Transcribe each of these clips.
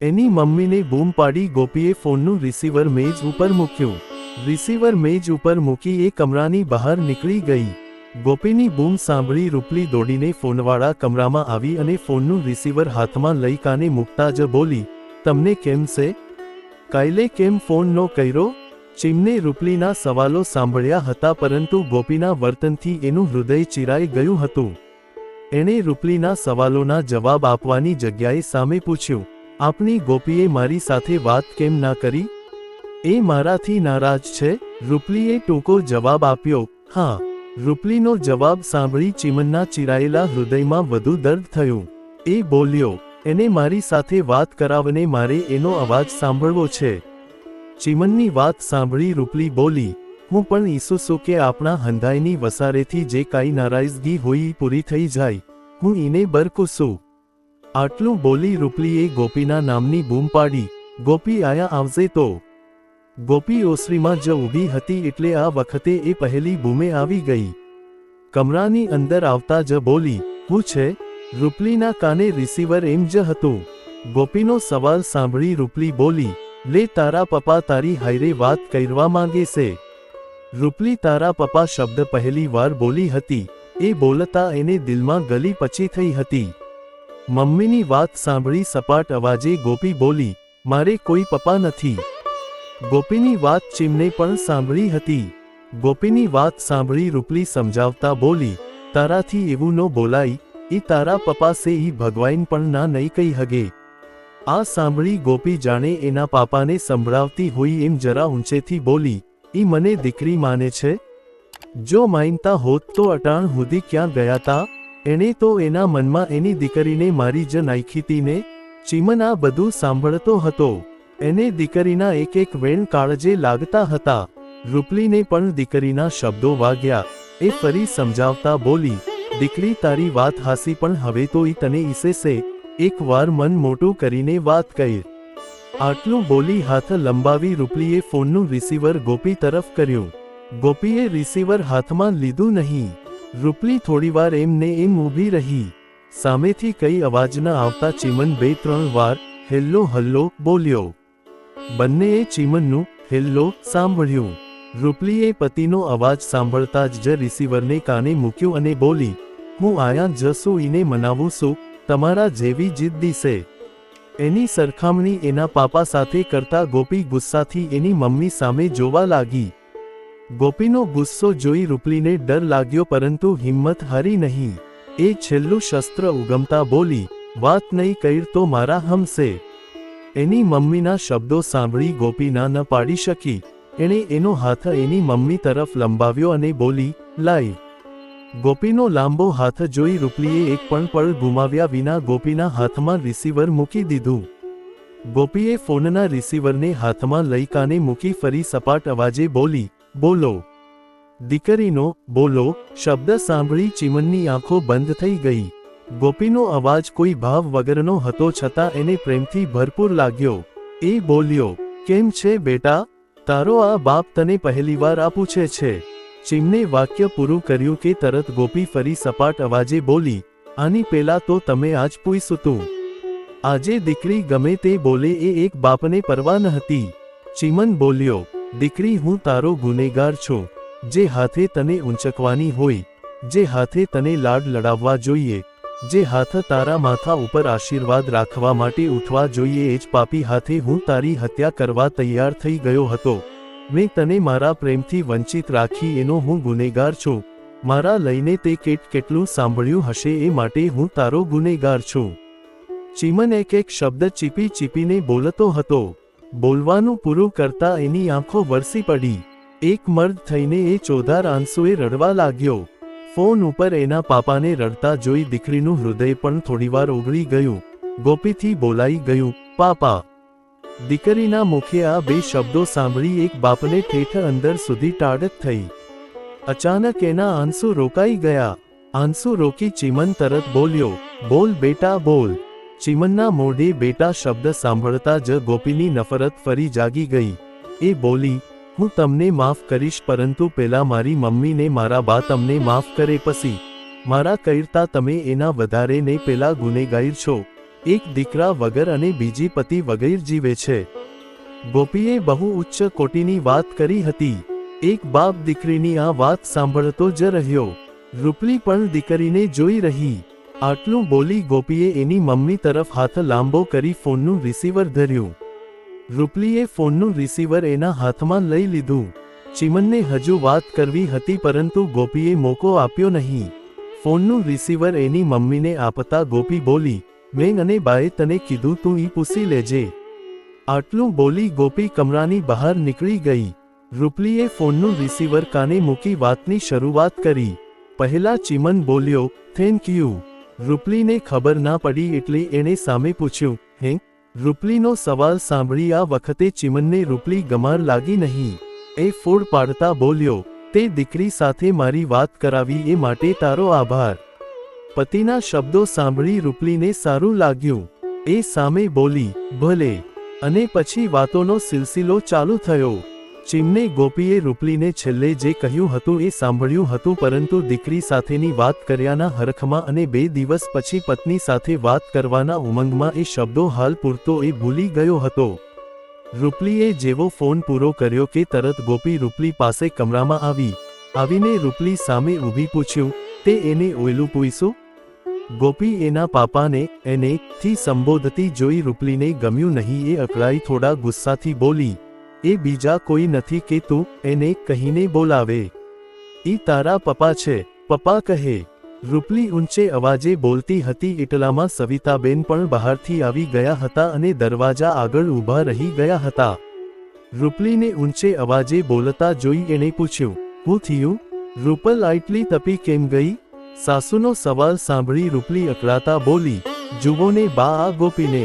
એની મમ્મીને બૂમ પાડી ગોપીએ ફોનનું રિસીવર મેજ ઉપર મૂક્યું. રિસીવર મેજ ઉપર મૂકી એ કમરાની બહાર નીકળી ગઈ. ગોપીની બૂમ સાંભળી રૂપલી દોડીને ફોનવાળા કમરામાં આવી અને ફોનનું રિસીવર હાથમાં લઈ કાને મૂકતા જ બોલી, તમને કેમ છે? કાયલે કેમ ફોન નો કર્યો? ચીમને રૂપલીના સવાલો સાંભળ્યા હતા પરંતુ ગોપીના વર્તનથી એનું હૃદય ચિરાઈ ગયું હતું. એણે રૂપલીના સવાલોના જવાબ આપવાની જગ્યાએ સામે પૂછ્યું આપની ગોપીએ મારી સાથે વાત કેમ ના કરી? એ મારાથી નારાજ છે. રૂપલીએ ટૂંકો જવાબ આપ્યો. હા, રૂપલીનો જવાબ સાંભળી ચીમનના ચિરાયેલા હૃદયમાં વધુ દર્દ થયું. એ બોલ્યો, એને મારી સાથે વાત કરાવને મારે એનો અવાજ સાંભળવો છે. ચીમનની વાત સાંભળી રૂપલી બોલી, હું પણ ઈસુ છું કે આપણા હંધાઈની વસારેથી જે કાંઈ નારાજગી હોય પૂરી થઈ જાય. હું ઈને બરકુસું આટલું બોલી રૂપલીએ ગોપીના નામની બૂમ પાડી. ગોપી આયા આવજે તો? ગોપી ઓસરીમાં જ ઊભી હતી એટલે આ વખતે એ પહેલી બૂમે આવી ગઈ. કમરાની અંદર આવતા જ બોલી, હું છે? રૂપલીના કાને રિસીવર એમ જ હતું. ગોપીનો સવાલ સાંભળી રૂપલી બોલી, લે તારા પપ્પા તારી હાયરે વાત કરવા માંગે છે. રૂપલી તારા પપ્પા શબ્દ પહેલી વાર બોલી હતી. એ બોલતા એને દિલમાં ગલી પછી થઈ હતી. મમ્મીની વાત સાંભળી સપાટ અવાજે ગોપી બોલી, મારે કોઈ પપ્પા નથી. ગોપીની વાત ચીમને પણ સાંભળી હતી. ગોપીની વાત સાંભળી રૂપલી સમજાવતા બોલી, તારાથી એવું ન બોલાય એ તારા પપ્પા સે ઈ ભગવાન પણ ના નહીં કહી હગે. આ સાંભળી ગોપી જાણે એના પાપાને સંભળાવતી હોય એમ જરા ઊંચેથી બોલી, ઈ મને દીકરી માને છે? જો માનતા હોત તો અટાણ સુધી ક્યાં ગયા તા? એણે તો એના મનમાં એની દીકરીને મારી જ નાખીતીને ચીમન બધું સાંભળતો હતો. એને દીકરીના એક એક વેણ કાળજે લાગતા હતા. રૂપલીને પણ દીકરીના શબ્દો વાગ્યા. એ ફરી સમજાવતા બોલી, દીકરી, તારી વાત હાસી પણ હવે તો ઈ તને ઈસેસે. એક વાર મન મોટું કરીને વાત કહી આટલું બોલી હાથ લંબાવી રૂપલીએ ફોનનું રિસીવર ગોપી તરફ કર્યું. ગોપીએ રિસીવર હાથમાં લીધું નહીં. રૂપલી થોડીવાર એમને એમ ઊભી રહી. સામેથી કઈ અવાજ ન આવતા ચીમન બે ત્રણ વાર, હેલ્લો, હલ્લો, બોલ્યો. બંનેએ ચીમનનું, હેલ્લો, સાંભળ્યું. રૂપલીએ પતિનો અવાજ સાંભળતા જ રિસીવરને કાને મૂક્યું અને બોલી, હું આયા જસુ ઈને મનાવું છું, તમારા જેવી જિદ્દી છે એની સરખામણી એના પાપા સાથે કરતા ગોપી ગુસ્સાથી એની મમ્મી સામે જોવા લાગી. ગોપીનો ગુસ્સો જોઈ રૂપલીને ડર લાગ્યો પરંતુ હિંમત હારી નહીં. એ છેલ્લું શસ્ત્ર ઉગમતા બોલી, વાત નહીં કઈર તો મારા હમશે એની મમ્મીના શબ્દો સાંભળી ગોપી ના ન પાડી શકી. એણે એનો હાથ એની મમ્મી તરફ લંબાવ્યો અને બોલી લાઈ ગોપીનો લાંબો હાથ જોઈ રૂપલીએ એક પણ પળ ગુમાવ્યા વિના ગોપીના હાથમાં રિસીવર મૂકી દીધું. ગોપીએ ફોનના રિસીવરને હાથમાં લઈ કાને મૂકી ફરી સપાટ અવાજે બોલી બોલો. દીકરીનો બોલો, શબ્દ સાંભળી ચીમનની આંખો બંધ થઈ ગઈ. ગોપીનો અવાજ કોઈ ભાવ વગરનો હતો છતાં એને પ્રેમથી ભરપૂર લાગ્યો. એ બોલ્યો, કેમ છે બેટા? તારો આ બાપ તને પહેલીવાર આ પૂછે છે. ચીમને વાક્ય પૂરું કર્યું કે તરત ગોપી ફરી સપાટ અવાજે બોલી, આની પેલા તો તમે આજ પૂછતું આજે દીકરી ગમે તે બોલે એ એક બાપને પરવા ન હતી. ચીમન બોલ્યો દીકરી, હું તારો ગુનેગાર છું, જે હાથે તને ઊંચકવાની હોય, જે હાથે તને લાડ લડાવવા જોઈએ, જે હાથ તારા માથા ઉપર આશીર્વાદ રાખવા માટે ઉઠવા જોઈએ. એ જ પાપી હાથે હું તારી હત્યા કરવા તૈયાર થઈ ગયો હતો. મેં તને મારા પ્રેમથી વંચિત રાખી, એનો હું ગુનેગાર છું. મારા લઈને તે કેટ કેટલું સાંભળ્યું હશે એ માટે હું તારો ગુનેગાર છું. ચીમન એક એક શબ્દ ચીપી ચીપીને બોલતો હતો. બોલવાનું પૂરું કરતા એની આંખો વરસી પડી. એક મર્દ થઈને એ ચોધાર આંસુએ રડવા લાગ્યો. ફોન ઉપર એના પાપાને રડતા જોઈ દીકરીનું હૃદય પણ થોડીવાર ઓગળી ગયું. ગોપીથી બોલાઈ ગયું, પાપા. દીકરીના મુખે આ બે શબ્દો સાંભળી એક બાપને ઠેઠ અંદર સુધી ટાળત થઈ. અચાનક એના આંસુ રોકાઈ ગયા. આંસુ રોકી ચીમન તરત બોલ્યો, બોલ બેટા, બોલ. ચીમનના મોઢે બેટા શબ્દ સાંભળતા જ ગોપીની નફરત ફરી જાગી ગઈ. એ બોલી, હું તમને માફ કરીશ પરંતુ પેલા મારી મમ્મીને મારા બા તમને માફ કરે પછી. મારા કૈરતા તમે એના વધારે ને પેલા ગુનેગાર છો. એક દીકરા વગર અને બીજી પતિ વગેર જીવે છે. ગોપીએ બહુ ઉચ્ચ કોટીની વાત કરી હતી. એક બાપ દીકરીની આ વાત સાંભળતો જ રહ્યો. રૂપલી પણ દીકરીને જોઈ રહી. આટલું બોલી ગોપીએ એની મમ્મી તરફ હાથ લાંબો કરી ફોનનું રિસીવર ધર્યું. રૂપલીએ ફોનનું રિસીવર એના હાથમાં લઈ લીધું. ચિમનને હજુ વાત કરવી હતી પરંતુ ગોપીએ મોકો આપ્યો નહીં. ફોનનું રિસીવર એની મમ્મીને આપતા ગોપી બોલી, મેં અને બાએ તને કીધું તું ઈ પૂછી લેજે. આટલું બોલી ગોપી કમરાની બહાર નીકળી ગઈ. રૂપલીએ ફોનનું રિસીવર કાને મૂકી વાતની શરૂઆત કરી. પહેલા ચિમન બોલ્યો થેન્ક યુ રૂપલીને ખબર ના પડી એટલે એણે સામે પૂછ્યું, હે? રૂપલીનો સવાલ સાંભળી આ વખતે ચિમનને રૂપલી ગમાર લાગી નહીં. એ ફોડ પાડતા બોલ્યો, તે દીકરી સાથે મારી વાત કરાવી એ માટે તારો આભાર. પતિના શબ્દો સાંભળી રૂપલીને સારું લાગ્યું. એ સામે બોલી, ભલે. અને પછી વાતોનો સિલસિલો ચાલુ થયો. ચીમને ગોપીએ રૂપલીને છેલ્લે જે કહ્યું હતું એ સાંભળ્યું હતું, પરંતુ દીકરી સાથેની વાત કર્યાના હરખમાં અને બે દિવસ પછી પત્ની સાથે વાત કરવાના ઉમંગમાં એ શબ્દો હાલ પૂરતો એ ભૂલી ગયો હતો. રૂપલીએ જેવો ફોન પૂરો કર્યો કે તરત ગોપી રૂપલી પાસે કમરામાં આવી. આવીને રૂપલી સામે ઊભી પૂછ્યું, તે એને ઓયલું પૂઈશું? ગોપી એના પાપાને, એને, થી સંબોધતી જોઈ રૂપલીને ગમ્યું નહીં, એ અકળાઈ થોડા ગુસ્સાથી બોલી એ બીજા કોઈ નથી કે તું એને કહીને બોલાવે. એ તારા પપ્પા છે, પપ્પા કહે. રૂપલી ઊંચે અવાજે બોલતી હતી એટલામાં સવિતાબેન પણ બહારથી આવી ગયા હતા અને દરવાજા આગળ ઊભા રહી ગયા હતા. રૂપલીને ઊંચે અવાજે બોલતા જોઈ એણે પૂછ્યું, હું થયું? રૂપલ આટલી તપી કેમ ગઈ? સાસુનો સવાલ સાંભળી રૂપલી અકળાતા બોલી, જુઓને બા આ ગોપીને.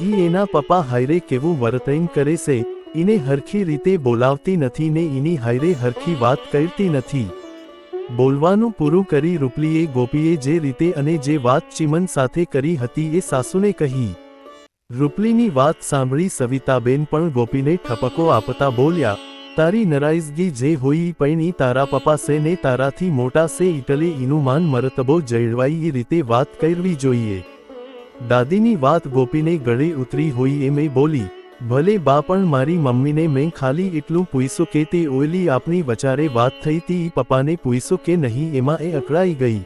ઈ એના પપ્પા હાયરે કેવું વર્તન કરે છે? ઈને હરખી રીતે બોલાવતી નથી ને ઈની હાયરે હરખી વાત કરતી નથી. બોલવાનું પૂરું કરી રૂપલીએ ગોપીએ જે રીતે અને જે વાત ચિમન સાથે કરી હતી એ સાસુને કહી. રૂપલીની વાત સાંભળી સવિતાબેન પણ ગોપીને ઠપકો આપતા બોલ્યા, તારી નરાઈઝગી જે હોઈ પૈણી તારા પપ્પા સે ને તારાથી મોટા સે ઇટલે ઈનું માન મરતબો જળવાઈ એ રીતે વાત કરવી જોઈએ. દાદીની વાત ગોપીને ગળે ઉતરી હોય એ મેં બોલી ભલે બા પણ મારી મમ્મીને મેં ખાલી એટલું પૂછ્યું કે તે ઓયલી આપની વચારે વાત થઈ તી, પપ્પાને પૂછ્યું કે નહીં, એમાં એ અકળાઈ ગઈ.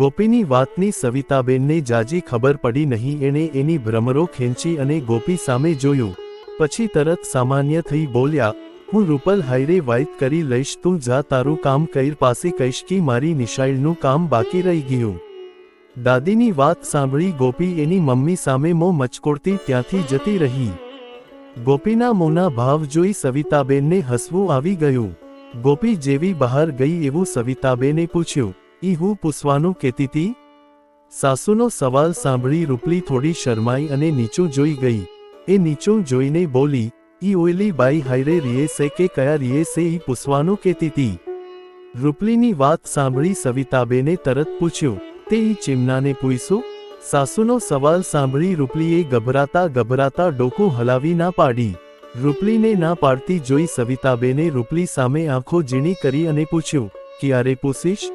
ગોપીની વાતની સવિતાબેનને જાજી ખબર પડી નહીં, એણે એની ભ્રમરો ખેંચી અને ગોપી સામે જોયું. પછી તરત સામાન્ય થઈ બોલ્યા, હું રૂપલ હાયરે વાઇત કરી લઈશ, તું જા, તારું કામ કઈર પાસે કહીશ કે મારી નિશાળનું કામ બાકી રહી ગયું. દાદીની વાત સાંભળી ગોપી એની મમ્મી સામે મો મચકોડતી ત્યાંથી જતી રહી. ગોપીના મોંના ભાવ જોઈ સવિતાબેનને હસવું આવી ગયું. ગોપી જેવી બહાર ગઈ એવું સવિતાબેને પૂછ્યું, ઈ હું પૂછવાનું કહેતીતી? સાસુનો સવાલ સાંભળી રૂપલી થોડી શરમાઈ અને નીચું જોઈ ગઈ. એ નીચું જોઈને બોલી, ઈ ઓઈલી બાઈ હાઈરે છે કે કયા છે ઈ પૂછવાનું કહેતીતી? રૂપલીની વાત સાંભળી સવિતાબેને તરત પૂછ્યું, તે ઈ ચિમનાને પૂછ્યું સાસુનો સવાલ સાંભળી રૂપલીએ ગભરાતા ગભરાતા ડોકું હલાવી ના પાડી. રૂપલીને ના પાડતી જોઈ સવિતાબેને રૂપલી સામે આંખો ઝીણી કરી અને પૂછ્યું, ક્યારે પૂછીશ?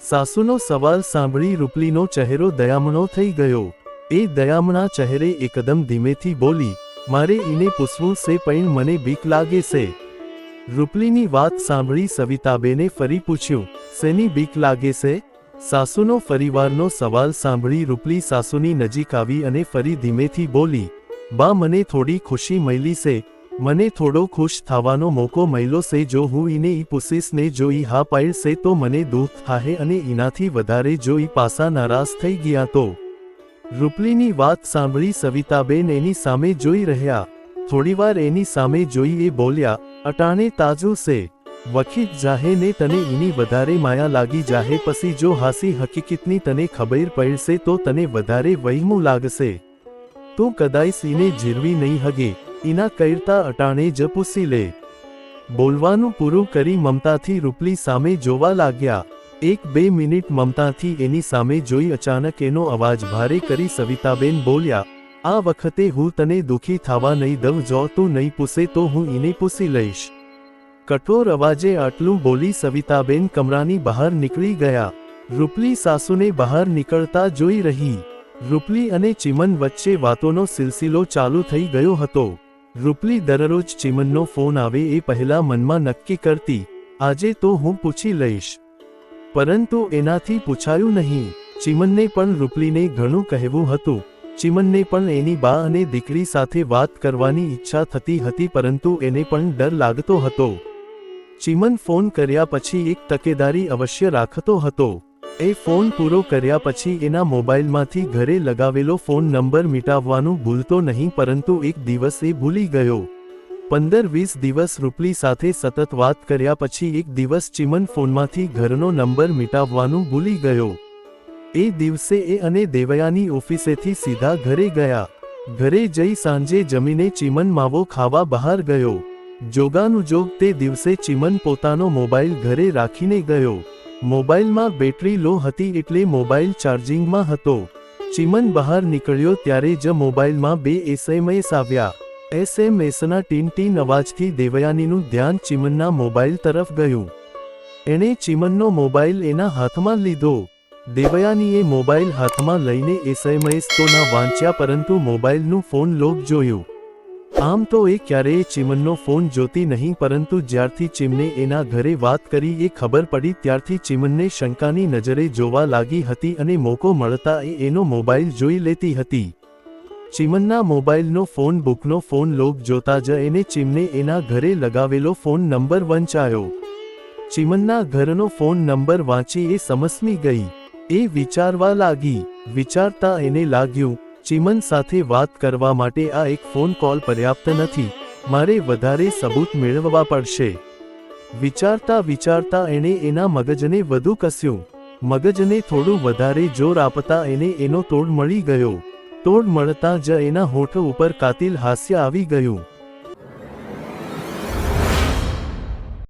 સાસુનો સવાલ સાંભળી રૂપલીનો ચહેરો દયામણો થઈ ગયો. એ દયામણા ચહેરે એકદમ ધીમેથી બોલી, મારે ઈને પૂછવું છે પણ મને બીક લાગે છે. રૂપલીની વાત સાંભળી સવિતાબેને ફરી પૂછ્યું, શેની બીક લાગે છે? સાસુનો ફરીવારનો સવાલ સાંભળી રૂપલી સાસુની નજીક આવી અને ફરી ધીમેથી બોલી, બા, મને થોડી ખુશી મળી છે મને થોડો ખુશ થવાનો મોકો મળ્યો છે જો હું ઈને ઈ પુસીસને જો ઈ હા પાડશે તો મને દુઃખ થાહે અને એનાથી વધારે જો ઈ પાસા નારાજ થઈ ગયા તો. રૂપલીની વાત સાંભળી સવિતાબેન એની સામે જોઈ રહ્યા. થોડીવાર એની સામે જોઈ એ બોલ્યા, અટાણે તાજું છે વખીત જાહે ને તને એની વધારે માયા લાગી જાહે પછી જો હાસી હકીકતની તને ખબર પડશે તો તને વધારે વહીમું લાગશે. તું કદાય સીને જીરવી નહીં હગે એના કરતા અટાણે જ પૂછી લે. બોલવાનું પૂરું કરી મમતાથી રૂપલી સામે જોવા લાગ્યા. એક બે મિનિટ મમતાથી એની સામે જોઈ અચાનક એનો અવાજ ભારે કરી સવિતાબેન બોલ્યા, આ વખતે હું તને દુઃખી થવા નહીં દઉં, જો તું નહીં પૂછે તો હું એને પૂછી લઈશ. કઠોર અવાજે આટલું બોલી સવિતાબેન કમરાની બહાર નીકળી ગયા. રૂપલી સાસુને બહાર નીકળતા જોઈ રહી. રૂપલી અને ચિમન વચ્ચે વાતોનો સિલસિલો ચાલુ થઈ ગયો હતો. રૂપલી દરરોજ ચિમનનો ફોન આવે એ પહેલા મનમાં નક્કી કરતી, આજે તો હું પૂછી લઈશ. પરંતુ એનાથી પૂછાયું નહીં. ચિમનને પણ રૂપલીને ઘણું કહેવું હતું. ચિમનને પણ એની બા અને દીકરી સાથે વાત કરવાની ઈચ્છા થતી હતી, પરંતુ એને પણ ડર લાગતો હતો. ચિમન ફોન કર્યા પછી એક તકેદારી અવશ્ય રાખતો હતો. એ ફોન પૂરો કર્યા પછી એના મોબાઈલમાંથી ઘરે લગાવેલો ફોન નંબર મિટાવવાનું ભૂલતો નહીં પરંતુ એક દિવસ એ ભૂલી ગયો. પંદર વીસ દિવસ રૂપલી સાથે સતત વાત કર્યા પછી એક દિવસ ચિમન ફોનમાંથી ઘરનો નંબર મિટાવવાનું ભૂલી ગયો. એ દિવસે એ અને દેવયાની ઓફિસેથી સીધા ઘરે ગયા. ઘરે જઈ સાંજે જમીને ચિમન માવો ખાવા બહાર ગયો. જોગાનુજોગ તે દિવસે ચિમન પોતાનો મોબાઈલ ઘરે રાખીને ગયો. મોબાઈલમાં બેટરી લો હતી એટલે મોબાઈલ ચાર્જિંગમાં હતો. ચિમન બહાર નીકળ્યો ત્યારે જ મોબાઈલમાં બે એસએમએસ આવ્યા. એસએમએસના ટીન ટીન અવાજથી દેવયાનીનું ધ્યાન ચિમનના મોબાઈલ તરફ ગયું. એણે ચિમનનો મોબાઈલ એના હાથમાં લીધો. દેવયાનીએ મોબાઈલ હાથમાં લઈને એસએમએસ તો ના વાંચ્યા પરંતુ મોબાઈલનું ફોન લોક જોયું. આમ તો એ ક્યારેય ચિમનનો ફોન જોતી નહીં, પરંતુ જ્યારથી ચિમને એના ઘરે વાત કરી, એ ખબર પડી ત્યારથી ચિમનને શંકાની નજરે જોવા લાગી હતી અને મોકો મળતા એ એનો મોબાઈલ જોઈ લેતી હતી. ચિમનના મોબાઈલનો ફોન બુકનો ફોન લોક જોતા જ એને ચિમને એના ઘરે લગાવેલો ફોન નંબર વંચાયો. ચિમનના ઘરનો ફોન નંબર વાંચી એ સમસમી ગઈ. એ વિચારવા લાગી. વિચારતા એને લાગ્યું ચિમન સાથે વાત કરવા માટે આ એક ફોન કોલ પર્યાપ્ત નથી. મારે વધારે સબૂત મેળવવા પડશે. વિચારતા વિચારતા એણે એના મગજને વધુ કસ્યું. મગજને થોડું વધારે જોર આપતા એને એનો તોડ મળી ગયો. તોડ મળતા જ એના હોઠ ઉપર કાતિલ હાસ્ય આવી ગયું.